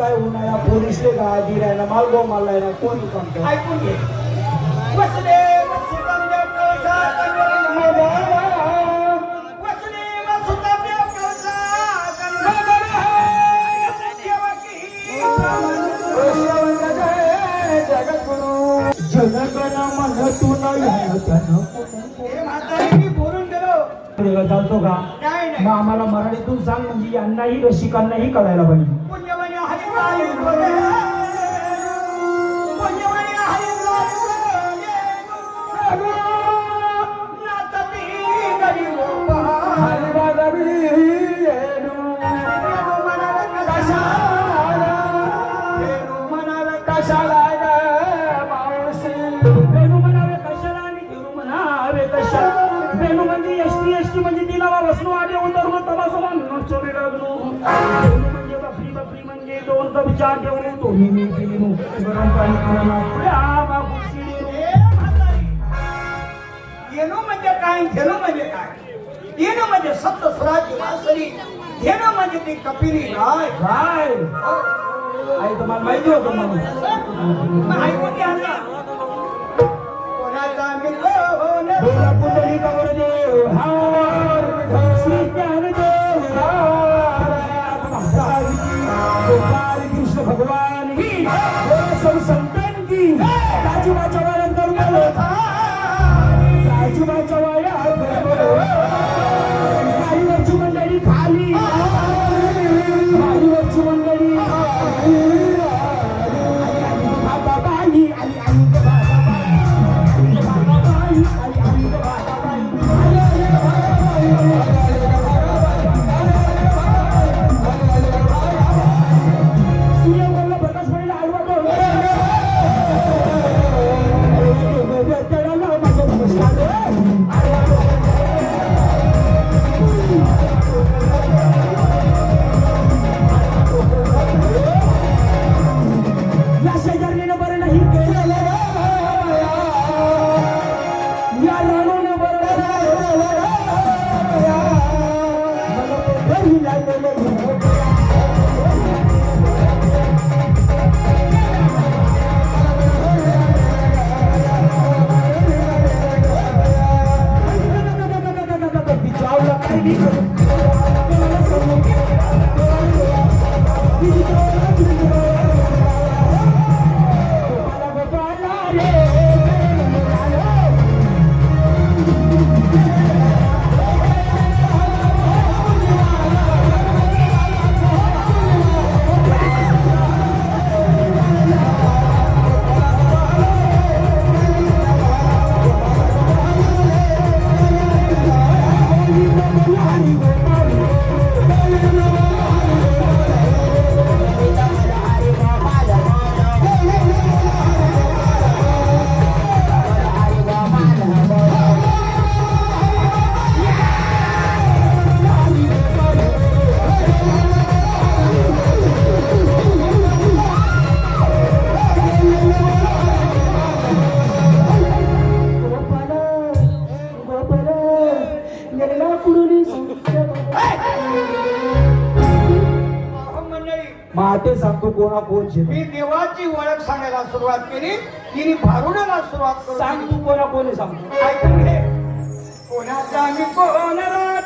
काय उन्हाळा पोलिसले का गिरायला मालगो मारलाय कोण काम ऐकून घे. मन हे बोलून गेलो चालतो का? मग नाही. आम्हाला मराठीतून सांग म्हणजे यांनाही रसिकांनाही कळायला पाहिजे. म्हणजे बकरी बकरी म्हणजे दोन तर विचार ठेवून दोन्ही मी पिली गरम पाणी येणं म्हणजे काय घेणं म्हणजे काय येणं म्हणजे सप्त स्वराची वासरी घेणं म्हणजे ती कपिली गाय काय आई तुम्हाला माहिती होतं म्हणून ऐकून घ्या 고마워. Thank you. वाटे सांगतो कोणा कोण मी देवाची ओळख सांगायला सुरुवात केली तिने भारुणाला सुरुवात करून सांग तू कोणा कोणी सांगतो. ऐकून घे. कोणाचा मी कोणाला